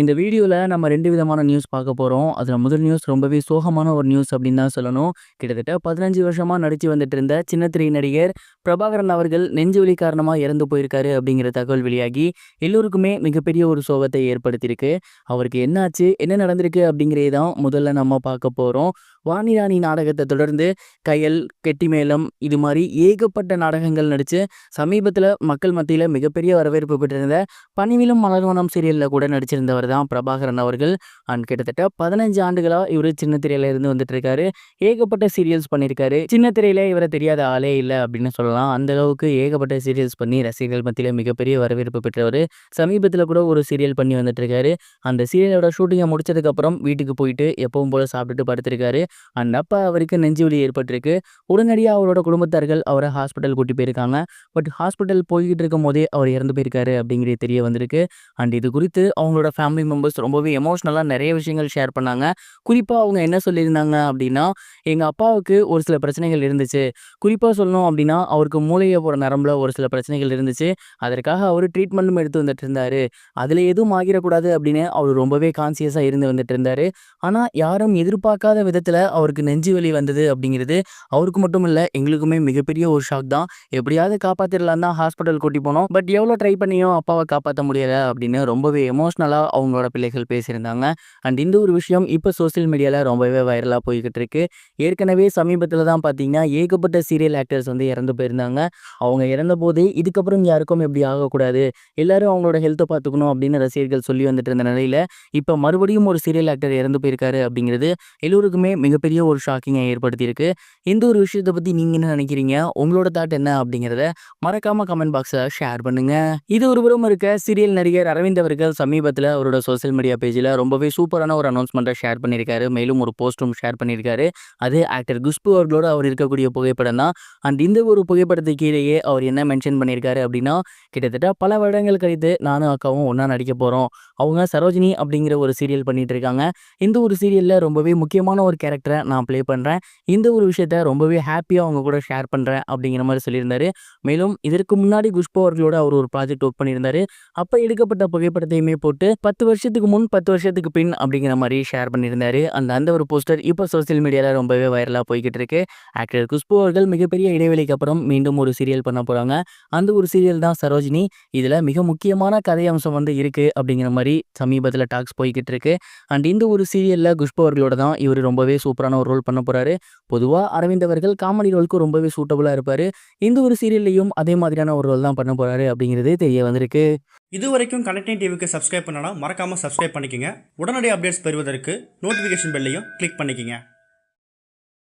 இந்த வீடியோவில் நம்ம ரெண்டு விதமான நியூஸ் பார்க்க போகிறோம் அதில் முதல் நியூஸ் ரொம்பவே சோகமான ஒரு நியூஸ் அப்படின்னு தான் சொல்லணும். கிட்டத்தட்ட பதினஞ்சு வருஷமாக நடித்து வந்துட்டு இருந்த சின்னத்திரை நடிகர் பிரபாகரன் அவர்கள் நெஞ்சு வலி காரணமாக இறந்து போயிருக்காரு அப்படிங்கிற தகவல் வெளியாகி எல்லோருக்குமே மிகப்பெரிய ஒரு சோகத்தை ஏற்படுத்தியிருக்கு. அவருக்கு என்னாச்சு என்ன நடந்திருக்கு? அப்படிங்கிறத தான் முதல்ல நம்ம பார்க்க போகிறோம் வாணிராணி நாடகத்தை தொடர்ந்து கயல், கெட்டிமேளம் இது மாதிரி ஏகப்பட்ட நாடகங்கள் நடித்து சமீபத்தில் மக்கள் மத்தியில் மிகப்பெரிய வரவேற்பு பெற்றிருந்த பனிவிலும் மலர்வனம் சீரியலில் கூட நடிச்சிருந்தவர் தான் பிரபாகரன் அவர்கள். அண்ட் கிட்டத்தட்ட பதினஞ்சு ஆண்டுகளாக இவர் சின்ன திரையில இருந்து வந்துட்டு இருக்காரு. ஏகப்பட்ட சீரியல்ஸ் பண்ணியிருக்காரு. சின்ன திரையில இவரை தெரியாத ஆளே இல்லை அப்படின்னு சொல்லலாம். அந்த அளவுக்கு ஏகப்பட்ட சீரியல்ஸ் பண்ணி ரசிகர்கள் மத்தியில் மிகப்பெரிய வரவேற்பு பெற்றவர் சமீபத்தில் கூட ஒரு சீரியல் பண்ணி வந்துட்டு இருக்காரு. அந்த சீரியலோட ஷூட்டிங்கை முடிச்சதுக்கப்புறம் வீட்டுக்கு போயிட்டு எப்பவும் போல சாப்பிட்டுட்டு படுத்திருக்காரு. அண்ட் அப்பா அவருக்கு நெஞ்சு வலி ஏற்பட்டிருக்கு. உடனடியாக அவரோட குடும்பத்தார்கள் அவரை ஹாஸ்பிட்டல் கூட்டி போயிருக்காங்க. பட் ஹாஸ்பிட்டல் போய்க்கிட்டு இருக்கும்போதே அவர் இறந்து போயிருக்காரு அப்படிங்கிறது தெரிய வந்திருக்கு. அண்ட் இது குறித்து அவங்களோட ஃபேமிலி மெம்பர்ஸ் ரொம்பவே எமோஷ்னலாக நிறைய விஷயங்கள் ஷேர் பண்ணாங்க. குறிப்பாக அவங்க என்ன சொல்லியிருந்தாங்க அப்படின்னா, எங்கள் அப்பாவுக்கு ஒரு சில பிரச்சனைகள் இருந்துச்சு. குறிப்பாக சொல்லணும் அப்படின்னா, அவருக்கு மூளையை போகிற நரம்புல ஒரு சில பிரச்சனைகள் இருந்துச்சு. அதற்காக அவர் ட்ரீட்மெண்ட்டும் எடுத்து வந்துட்டு இருந்தார் அதில் எதுவும் ஆகிடக்கூடாது அப்படின்னு அவர் ரொம்பவே கான்சியஸாக இருந்து வந்துட்டு இருந்தார் ஆனால் யாரும் எதிர்பார்க்காத விதத்தில் அவருக்கு நெஞ்சு வலி வந்தது அப்படிங்கிறது அவருக்கு மட்டும் இல்லை எங்களுக்குமே மிகப்பெரிய ஒரு ஷாக் தான். எப்படியாவது காப்பாத்திரலான்னு தான் ஹாஸ்பிட்டல் கூட்டி போனோம். பட் எவ்வளோ ட்ரை பண்ணியும் அப்பாவை காப்பாற்ற முடியலை அப்படின்னு ரொம்பவே எமோஷ்னலாக அவங்களோட பிள்ளைகள் பேசியிருந்தாங்க. அண்ட் இந்த ஒரு விஷயம் இப்போ சோசியல் மீடியாவில் ரொம்பவே வைரலாக போய்கிட்டு இருக்கு. ஏற்கனவே சமீபத்தில் தான் பார்த்தீங்கன்னா, ஏகப்பட்ட சீரியல் ஆக்டர்ஸ் வந்து இறந்து போயிருந்தாங்க. அவங்க இறந்தபோது இதுக்கப்புறம் யாருக்கும் எப்படி ஆகக்கூடாது. எல்லாரும் அவங்களோட ஹெல்த்தை பார்த்துக்கணும் அப்படின்னு ரசிகர்கள் சொல்லி வந்துட்டு இருந்த நிலையில் இப்போ மறுபடியும் ஒரு சீரியல் ஆக்டர் இறந்து போயிருக்காரு அப்படிங்கிறது எல்லோருக்குமே மிகப்பெரிய ஒரு ஷாக்கிங்கை ஏற்படுத்தியிருக்கு. இந்த ஒரு விஷயத்த பற்றி நீங்க என்ன நினைக்கிறீங்க? உங்களோட தாட் என்ன? அப்படிங்கிறத மறக்காம கமெண்ட் பாக்ஸை ஷேர் பண்ணுங்க. இது ஒருபுறம் இருக்க சீரியல் நடிகர் அரவிந்த் அவர்கள் சமீபத்தில் அவரோட சோசியல் மீடியா பேஜில் ரொம்பவே சூப்பரான ஒரு அனௌன்ஸ்மெண்ட்டை ஷேர் பண்ணியிருக்காரு. மேலும் ஒரு போஸ்டும் ஷேர் பண்ணியிருக்காரு. அது ஆக்டர் குஷ்பு அவர்களோட அவர் இருக்கக்கூடிய புகைப்படம் தான். அண்ட் இந்த ஒரு புகைப்படத்துக்கு கீழேயே அவர் என்ன மென்ஷன் பண்ணியிருக்காரு அப்படின்னா, கிட்டத்தட்ட பல வருடங்கள் கழித்து நானும் அக்காவும் ஒன்றா நடிக்க போகிறோம் அவங்க சரோஜினி அப்படிங்கிற ஒரு சீரியல் பண்ணிட்டு இருக்காங்க. இந்த ஒரு சீரியலில் ரொம்பவே முக்கியமான ஒரு கேரக்டர் நான் ப்ளே பண்றேன். இந்த ஒரு விஷயத்த ரொம்பவே ஹாப்பியாக அவங்க கூட ஷேர் பண்றேன் அப்படிங்கிற மாதிரி சொல்லியிருந்தாரு. மேலும் இதற்கு முன்னாடி குஷ்பா அவர்களோட அவர் ஒரு ப்ராஜெக்ட் ஒர்க் பண்ணியிருந்தாரு. அப்போ எடுக்கப்பட்ட புகைப்படத்தையுமே போட்டு 10 வருஷத்துக்கு முன், 10 வருஷத்துக்கு பின் அப்படிங்கிற மாதிரி ஷேர் பண்ணியிருந்தாரு. அந்த அந்த ஒரு போஸ்டர் இப்போ சோசியல் மீடியாவில் ரொம்பவே வைரலாக போய்கிட்டு இருக்கு. ஆக்டர் குஷ்பு அவர்கள் மிகப்பெரிய இடைவெளிக்கு அப்புறம் மீண்டும் ஒரு சீரியல் பண்ண போகிறாங்க அந்த ஒரு சீரியல் தான் சரோஜினி. இதில் மிக முக்கியமான கதை அம்சம் வந்து இருக்கு அப்படிங்கிற மாதிரி சமீபத்தில் டாக்ஸ் போய்கிட்டு இருக்கு. அண்ட் இந்த ஒரு சீரியலில் குஷ்பு அவர்களோட தான் இவர் ரொம்பவே சூப்பரான ஒரு ரோல் பண்ண போறாரு. பொதுவா அரவிந்த் அவர்கள் காமெடி ரோலுக்கு ரொம்பவே சூட்டபுளா இருப்பாரு. இந்த ஒரு சீரியல்லையும் அதே மாதிரியான ஒரு ரோல் தான் பண்ண போறாரு அப்படிங்கிறது தெரிய வந்திருக்கு. இதுவரைக்கும் கனெக்டிங் டிவிக்கு சப்ஸ்கிரைப் பண்ணனா மறக்காம சப்ஸ்கிரைப் பண்ணிக்கங்க. உடனடி அப்டேட்ஸ் பெறுவதற்கு நோட்டிஃபிகேஷன் பெல்லையும் கிளிக் பண்ணிக்கங்க.